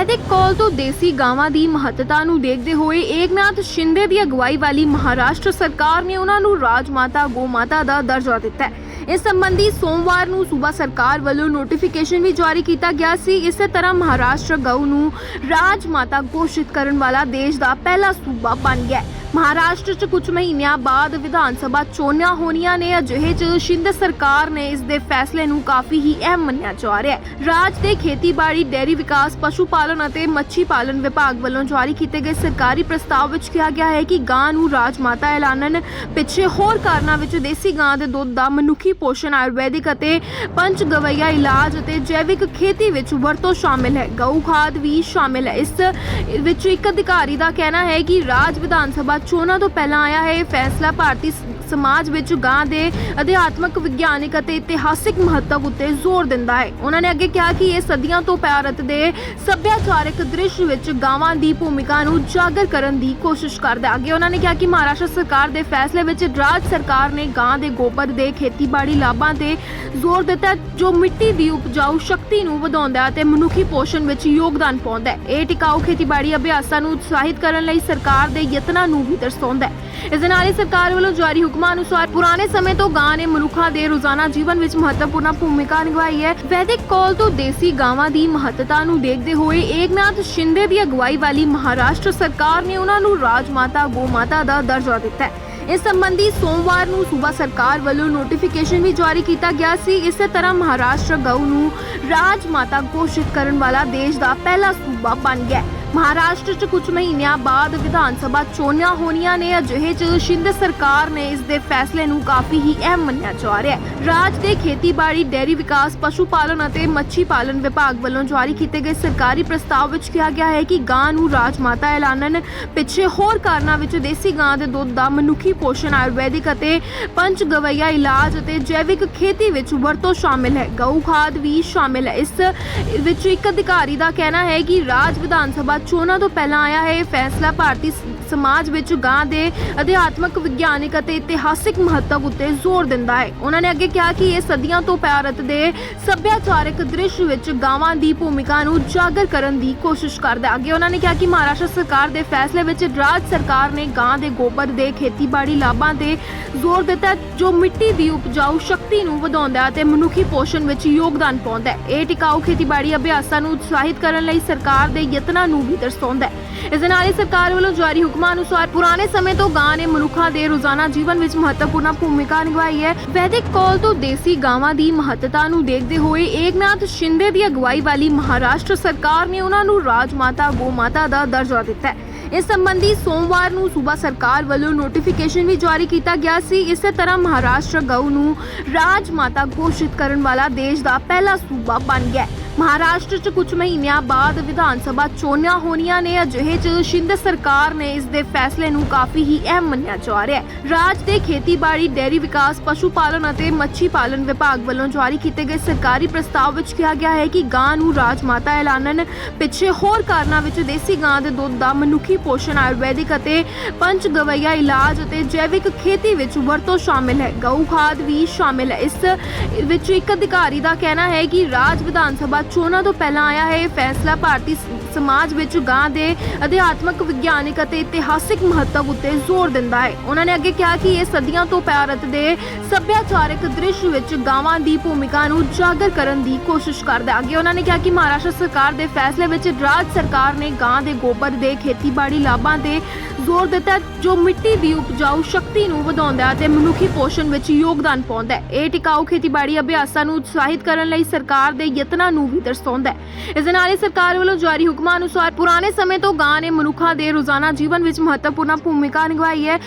ਵੈਦਿਕ ਕਾਲ ਤੋਂ ਦੇਸੀ ਗਾਵਾਂ ਦੀ ਮਹੱਤਤਾ ਨੂੰ ਦੇਖਦੇ ਹੋਏ ਏਕਨਾਥ ਸ਼ਿੰਦੇ ਦੀ ਅਗਵਾਈ ਵਾਲੀ ਮਹਾਰਾਸ਼ਟਰ ਸਰਕਾਰ ਨੇ ਉਹਨਾਂ ਨੂੰ ਰਾਜ ਰਾਜਮਾਤਾ ਗੋਮਾਤਾ ਦਾ ਦਰਜਾ ਦਿੱਤਾ ਹੈ। ਇਸ ਸੰਬੰਧੀ ਸੋਮਵਾਰ ਨੂੰ ਸੂਬਾ ਸਰਕਾਰ ਵੱਲੋਂ ਨੋਟੀਫਿਕੇਸ਼ਨ ਵੀ ਜਾਰੀ ਕੀਤਾ ਗਿਆ ਸੀ। ਇਸੇ ਤਰ੍ਹਾਂ ਮਹਾਰਾਸ਼ਟਰ ਗਊ ਨੂੰ ਰਾਜ ਮਾਤਾ ਘੋਸ਼ਿਤ ਕਰਨ ਵਾਲਾ ਦੇਸ਼ ਦਾ ਪਹਿਲਾ ਸੂਬਾ ਬਣ ਗਿਆ ਹੈ। ਮਹਾਰਾਸ਼ਟਰ 'ਚ ਕੁਝ ਮਹੀਨਿਆਂ ਬਾਅਦ ਵਿਧਾਨ ਸਭਾ ਚੋਣਾਂ ਹੋਣੀਆਂ ਨੇ। ਅਜਿਹੇ 'ਚ ਸ਼ਿੰਦੇ ਸਰਕਾਰ ਨੇ ਇਸ ਦੇ ਫੈਸਲੇ ਨੂੰ ਕਾਫੀ ਹੀ ਅਹਿਮ ਮੰਨਿਆ ਜਾ ਰਿਹਾ ਹੈ। ਰਾਜ ਦੇ ਖੇਤੀਬਾੜੀ, ਡੇਅਰੀ ਵਿਕਾਸ ਪਸ਼ੂ ਪਾਲਣ ਅਤੇ ਮੱਛੀ ਪਾਲਣ ਵਿਭਾਗ ਵੱਲੋਂ ਜਾਰੀ ਕੀਤੇ ਗਏ ਸਰਕਾਰੀ ਪ੍ਰਸਤਾਵ ਵਿੱਚ ਕਿਹਾ ਗਿਆ ਹੈ ਕਿ ਗਾਂ ਨੂੰ ਰਾਜ ਮਾਤਾ ਐਲਾਨਣ ਪਿੱਛੇ ਹੋਰ ਕਾਰਨਾਂ ਵਿੱਚ ਦੇਸੀ ਗਾਂ ਦੇ ਦੁੱਧ ਦਾ ਮਨੁੱਖੀ ਪੋਸ਼ਣ, ਆਯੁਰਵੈਦਿਕ ਅਤੇ ਪੰਚ ਗਵਈਆ ਇਲਾਜ ਅਤੇ ਜੈਵਿਕ ਖੇਤੀ ਵਿੱਚ ਵਰਤੋਂ ਸ਼ਾਮਿਲ ਹੈ। ਗਊ ਖਾਦ ਵੀ ਸ਼ਾਮਿਲ ਹੈ। ਇਸ ਵਿੱਚ ਇੱਕ ਅਧਿਕਾਰੀ ਦਾ ਕਹਿਣਾ ਹੈ ਕਿ ਰਾਜ ਵਿਧਾਨ ਸਭਾ ਚੋਣਾਂ ਤੋਂ ਪਹਿਲਾਂ ਆਇਆ ਹੈ ਇਹ ਫੈਸਲਾ ਭਾਰਤੀ ਸਮਾਜ ਵਿੱਚ ਗਾਂ ਦੇ ਅਧਿਆਤਮਕ, ਵਿਗਿਆਨਿਕ ਅਤੇ ਇਤਿਹਾਸਿਕ ਮਹੱਤਵ ਉੱਤੇ ਜ਼ੋਰ ਦਿੰਦਾ ਹੈ। ਉਹਨਾਂ ਨੇ ਅੱਗੇ ਕਿਹਾ ਕਿ ਇਹ ਸਦੀਆਂ ਤੋਂ ਭਾਰਤ ਦੇ ਸੱਭਿਆਚਾਰਕ ਦ੍ਰਿਸ਼ ਵਿੱਚ ਗਾਵਾਂ ਦੀ ਭੂਮਿਕਾ ਨੂੰ ਉਜਾਗਰ ਕਰਨ ਦੀ ਕੋਸ਼ਿਸ਼ ਕਰਦਾ ਅੱਗੇ ਉਹਨਾਂ ਨੇ ਕਿਹਾ ਕਿ ਮਹਾਰਾਸ਼ਟਰ ਸਰਕਾਰ ਦੇ ਫੈਸਲੇ ਵਿੱਚ ਰਾਜ ਸਰਕਾਰ ਨੇ ਗਾਂ ਦੇ ਗੋਬਰ ਦੇ ਖੇਤੀਬਾੜੀ ਲਾਭਾਂ ਤੇ ਜ਼ੋਰ ਦਿੱਤਾ, ਜੋ ਮਿੱਟੀ ਦੀ ਉਪਜਾਊ ਸ਼ਕਤੀ ਨੂੰ ਵਧਾਉਂਦਾ ਹੈ ਤੇ ਮਨੁੱਖੀ ਪੋਸ਼ਣ ਵਿੱਚ ਯੋਗਦਾਨ ਪਾਉਂਦਾ ਹੈ। ਇਹ ਟਿਕਾਊ ਖੇਤੀਬਾੜੀ ਅਭਿਆਸਾਂ ਨੂੰ ਉਤਸ਼ਾਹਿਤ ਕਰਨ ਲਈ ਸਰਕਾਰ ਦੇ ਯਤਨਾਂ ਨੂੰ ਵੀ ਦਰਸਾਉਂਦਾ ਹੈ। ਇਸ ਦੇ ਨਾਲ ਹੀ ਸਰਕਾਰ ਵੱਲੋਂ ਜਾਰੀ ਹੁਕਮਾਂ ਅਨੁਸਾਰ ਪੁਰਾਣੇ ਸਮੇਂ ਤੋਂ ਗਾਂ ਨੇ ਮਨੁੱਖਾਂ ਦੇ ਰੋਜ਼ਾਨਾ ਜੀਵਨ ਵਿੱਚ ਮਹੱਤਵਪੂਰਨ ਭੂਮਿਕਾ ਨਿਭਾਈ ਹੈ। ਵੈਦਿਕ ਕਾਲ ਤੋਂ ਦੇਸੀ ਗਾਵਾਂ ਦੀ ਮਹੱਤਤਾ ਨੂੰ ਦੇਖਦੇ ਹੋਏ ਏਕਨਾਥ ਸ਼ਿੰਦੇ ਦੀ ਅਗਵਾਈ ਵਾਲੀ ਮਹਾਰਾਸ਼ਟਰ ਸਰਕਾਰ ਨੇ ਉਹਨਾਂ ਨੂੰ ਰਾਜਮਾਤਾ ਗੋਮਾਤਾ ਦਾ ਦਰਜਾ ਦਿੱਤਾ ਹੈ। ਇਸ ਸੰਬੰਧੀ ਸੋਮਵਾਰ ਨੂੰ ਸੂਬਾ ਸਰਕਾਰ ਵੱਲੋਂ ਨੋਟੀਫਿਕੇਸ਼ਨ ਵੀ ਜਾਰੀ ਕੀਤਾ ਗਿਆ ਸੀ। ਇਸੇ ਤਰ੍ਹਾਂ ਮਹਾਰਾਸ਼ਟਰ ਗਊ ਨੂੰ ਰਾਜ ਮਾਤਾ ਘੋਸ਼ਿਤ ਕਰਨ ਵਾਲਾ ਦੇਸ਼ ਦਾ ਪਹਿਲਾ ਸੂਬਾ ਬਣ ਗਿਆ ਹੈ। ਮਹਾਰਾਸ਼ਟਰ 'ਚ ਕੁਝ ਮਹੀਨਿਆਂ ਬਾਅਦ ਵਿਧਾਨ ਸਭਾ ਚੋਣਾਂ ਹੋਣੀਆਂ ਨੇ। ਅਜਿਹੇ 'ਚ ਸ਼ਿੰਦੇ ਸਰਕਾਰ ਨੇ ਇਸ ਦੇ ਫੈਸਲੇ ਨੂੰ ਕਾਫੀ ਹੀ ਅਹਿਮ ਮੰਨਿਆ ਜਾ ਰਿਹਾ ਹੈ। ਰਾਜ ਦੇ ਖੇਤੀਬਾੜੀ, ਡੇਅਰੀ ਵਿਕਾਸ ਪਸ਼ੂ ਪਾਲਣ ਅਤੇ ਮੱਛੀ ਪਾਲਣ ਵਿਭਾਗ ਵੱਲੋਂ ਜਾਰੀ ਕੀਤੇ ਗਏ ਸਰਕਾਰੀ ਪ੍ਰਸਤਾਵ ਵਿੱਚ ਕਿਹਾ ਗਿਆ ਹੈ ਕਿ ਗਾਂ ਨੂੰ ਰਾਜ ਮਾਤਾ ਐਲਾਨਣ ਪਿੱਛੇ ਹੋਰ ਕਾਰਨਾਂ ਵਿੱਚ ਦੇਸੀ ਗਾਂ ਦੇ ਦੁੱਧ ਦਾ ਮਨੁੱਖੀ ਪੋਸ਼ਣ, ਆਯੁਰਵੈਦਿਕ ਅਤੇ ਪੰਚ ਗਵਈਆ ਇਲਾਜ ਅਤੇ ਜੈਵਿਕ ਖੇਤੀ ਵਿੱਚ ਵਰਤੋਂ ਸ਼ਾਮਿਲ ਹੈ। ਗਊ ਖਾਦ ਵੀ ਸ਼ਾਮਿਲ ਹੈ। ਇਸ ਵਿੱਚ ਇੱਕ ਅਧਿਕਾਰੀ ਦਾ ਕਹਿਣਾ ਹੈ ਕਿ ਰਾਜ ਵਿਧਾਨ ਸਭਾ ਚੋਣਾਂ ਤੋਂ ਪਹਿਲਾਂ ਆਇਆ ਹੈ ਇਹ ਫੈਸਲਾ ਭਾਰਤੀ ਸਮਾਜ ਵਿੱਚ ਗਾਂ ਦੇ ਅਧਿਆਤਮਕ, ਵਿਗਿਆਨਿਕ ਅਤੇ ਇਤਿਹਾਸਿਕ ਮਹੱਤਵ ਉੱਤੇ ਜ਼ੋਰ ਦਿੰਦਾ ਹੈ। ਉਹਨਾਂ ਨੇ ਅੱਗੇ ਕਿਹਾ ਕਿ ਇਹ ਸਦੀਆਂ ਤੋਂ ਭਾਰਤ ਦੇ ਸੱਭਿਆਚਾਰਕ ਦ੍ਰਿਸ਼ ਵਿੱਚ ਗਾਵਾਂ ਦੀ ਭੂਮਿਕਾ ਨੂੰ ਉਜਾਗਰ ਕਰਨ ਦੀ ਕੋਸ਼ਿਸ਼ ਕਰਦਾ ਅੱਗੇ ਉਹਨਾਂ ਨੇ ਕਿਹਾ ਕਿ ਮਹਾਰਾਸ਼ਟਰ ਸਰਕਾਰ ਦੇ ਫੈਸਲੇ ਵਿੱਚ ਰਾਜ ਸਰਕਾਰ ਨੇ ਗਾਂ ਦੇ ਗੋਬਰ ਦੇ ਖੇਤੀਬਾੜੀ ਲਾਭਾਂ ਤੇ ਜ਼ੋਰ ਦਿੱਤਾ, ਜੋ ਮਿੱਟੀ ਦੀ ਉਪਜਾਊ ਸ਼ਕਤੀ ਨੂੰ ਵਧਾਉਂਦਾ ਹੈ ਤੇ ਮਨੁੱਖੀ ਪੋਸ਼ਣ ਵਿੱਚ ਯੋਗਦਾਨ ਪਾਉਂਦਾ ਹੈ। ਇਹ ਟਿਕਾਊ ਖੇਤੀਬਾੜੀ ਅਭਿਆਸਾਂ ਨੂੰ ਉਤਸ਼ਾਹਿਤ ਕਰਨ ਲਈ ਸਰਕਾਰ ਦੇ ਯਤਨਾਂ ਨੂੰ ਵੀ ਦਰਸਾਉਂਦਾ ਹੈ। ਇਸ ਦੇ ਨਾਲ ਹੀ ਸਰਕਾਰ ਵੱਲੋਂ ਜਾਰੀ ਹੁਕਮਾਂ ਅਨੁਸਾਰ ਪੁਰਾਣੇ ਸਮੇਂ ਤੋਂ ਗਾਂ ਨੇ ਮਨੁੱਖਾਂ ਦੇ ਰੋਜ਼ਾਨਾ ਜੀਵਨ ਵਿੱਚ ਮਹੱਤਵਪੂਰਨ ਭੂਮਿਕਾ ਨਿਭਾਈ ਹੈ। ਵੈਦਿਕ ਕਾਲ ਤੋਂ ਦੇਸੀ ਗਾਵਾਂ ਦੀ ਮਹੱਤਤਾ ਨੂੰ ਦੇਖਦੇ ਹੋਏ ਏਕਨਾਥ ਸ਼ਿੰਦੇ ਦੀ ਅਗਵਾਈ ਵਾਲੀ ਮਹਾਰਾਸ਼ਟਰ ਸਰਕਾਰ ਨੇ ਉਹਨਾਂ ਨੂੰ ਰਾਜਮਾਤਾ ਗੋਮਾਤਾ ਦਾ ਦਰਜਾ ਦਿੱਤਾ ਹੈ। ਇਸ ਸੰਬੰਧੀ ਸੋਮਵਾਰ ਨੂੰ ਸੂਬਾ ਸਰਕਾਰ ਵੱਲੋਂ ਨੋਟੀਫਿਕੇਸ਼ਨ ਵੀ ਜਾਰੀ ਕੀਤਾ ਗਿਆ ਸੀ। ਇਸੇ ਤਰ੍ਹਾਂ ਮਹਾਰਾਸ਼ਟਰ ਗਊ ਨੂੰ ਰਾਜ ਮਾਤਾ ਘੋਸ਼ਿਤ ਕਰਨ ਵਾਲਾ ਦੇਸ਼ ਦਾ ਪਹਿਲਾ ਸੂਬਾ ਬਣ ਗਿਆ ਮਹਾਰਾਸ਼ਟਰ 'ਚ ਕੁਝ ਮਹੀਨਿਆਂ ਬਾਅਦ ਵਿਧਾਨ ਸਭਾ ਚੋਣਾਂ ਹੋਣੀਆਂ ਨੇ। ਅਜਿਹੇ 'ਚ ਸ਼ਿੰਦੇ ਸਰਕਾਰ ਨੇ ਇਸ ਦੇ ਫੈਸਲੇ ਨੂੰ ਕਾਫੀ ਹੀ ਅਹਿਮ ਮੰਨਿਆ ਜਾ ਰਿਹਾ ਹੈ। ਰਾਜ ਦੇ ਖੇਤੀਬਾੜੀ, ਡੇਅਰੀ ਵਿਕਾਸ ਪਸ਼ੂ ਪਾਲਣ ਅਤੇ ਮੱਛੀ ਪਾਲਣ ਵਿਭਾਗ ਵੱਲੋਂ ਜਾਰੀ ਕੀਤੇ ਗਏ ਸਰਕਾਰੀ ਪ੍ਰਸਤਾਵ ਵਿੱਚ ਕਿਹਾ ਗਿਆ ਹੈ ਕਿ ਗਾਂ ਨੂੰ ਰਾਜ ਮਾਤਾ ਐਲਾਨਣ ਪਿੱਛੇ ਹੋਰ ਕਾਰਨਾਂ ਵਿੱਚ ਦੇਸੀ ਗਾਂ ਦੇ ਦੁੱਧ ਦਾ ਮਨੁੱਖੀ ਪੋਸ਼ਣ, ਆਯੁਰਵੈਦਿਕ ਅਤੇ ਪੰਚ ਗਵਈਆ ਇਲਾਜ ਅਤੇ ਜੈਵਿਕ ਖੇਤੀ ਵਿੱਚ ਵਰਤੋਂ ਸ਼ਾਮਿਲ ਹੈ। ਗਊ ਖਾਦ ਵੀ ਸ਼ਾਮਿਲ ਹੈ। ਇਸ ਵਿੱਚ ਇੱਕ ਅਧਿਕਾਰੀ ਦਾ ਕਹਿਣਾ ਹੈ ਕਿ ਰਾਜ ਵਿਧਾਨ ਸਭਾ ਚੋਣਾਂ ਤੋਂ ਪਹਿਲਾਂ ਆਇਆ ਹੈ ਇਹ ਫੈਸਲਾ ਭਾਰਤੀ ਸਮਾਜ ਵਿੱਚ ਗਾਂ ਦੇ ਅਧਿਆਤਮਕ, ਵਿਗਿਆਨਿਕ ਅਤੇ ਇਤਿਹਾਸਿਕ ਮਹੱਤਵ ਉੱਤੇ ਜ਼ੋਰ ਦਿੰਦਾ ਹੈ। ਉਹਨਾਂ ਨੇ ਅੱਗੇ ਕਿਹਾ ਕਿ ਇਹ ਸਦੀਆਂ ਤੋਂ ਭਾਰਤ ਦੇ ਸੱਭਿਆਚਾਰਕ ਦ੍ਰਿਸ਼ ਵਿੱਚ ਗਾਵਾਂ ਦੀ ਭੂਮਿਕਾ ਨੂੰ ਉਜਾਗਰ ਕਰਨ ਦੀ ਕੋਸ਼ਿਸ਼ ਕਰਦਾ ਅੱਗੇ ਉਹਨਾਂ ਨੇ ਕਿਹਾ ਕਿ ਮਹਾਰਾਸ਼ਟਰ ਸਰਕਾਰ ਦੇ ਫੈਸਲੇ ਵਿੱਚ ਰਾਜ ਸਰਕਾਰ ਨੇ ਗਾਂ ਦੇ ਗੋਬਰ ਦੇ ਖੇਤੀਬਾੜੀ ਲਾਭਾਂ ਤੇ ਜ਼ੋਰ ਦਿੱਤਾ ਜੋ ਮਿੱਟੀ ਦੀ ਉਪਜਾਊ ਸ਼ਕਤੀ ਨੂੰ ਵਧਾਉਂਦਾ ਹੈ ਤੇ ਮਨੁੱਖੀ ਪੋਸ਼ਣ ਵਿੱਚ ਯੋਗਦਾਨ ਪਾਉਂਦਾ ਹੈ। ਇਹ ਟਿਕਾਊ ਖੇਤੀਬਾੜੀ ਅਭਿਆਸਾਂ ਨੂੰ ਉਤਸ਼ਾਹਿਤ ਕਰਨ ਲਈ ਸਰਕਾਰ ਦੇ ਯਤਨਾਂ ਨੂੰ ਵੀ ਦਰਸਾਉਂਦਾ ਹੈ। ਇਸ ਦੇ ਨਾਲ ਹੀ ਸਰਕਾਰ ਵੱਲੋਂ ਜਾਰੀ ਹੁਕਮਾਂ ਅਨੁਸਾਰ ਪੁਰਾਣੇ ਸਮੇਂ ਤੋਂ ਗਾਂ ਨੇ ਮਨੁੱਖਾਂ ਦੇ ਰੋਜ਼ਾਨਾ ਜੀਵਨ ਵਿੱਚ ਮਹੱਤਵਪੂਰਨ ਭੂਮਿਕਾ ਨਿਭਾਈ ਹੈ।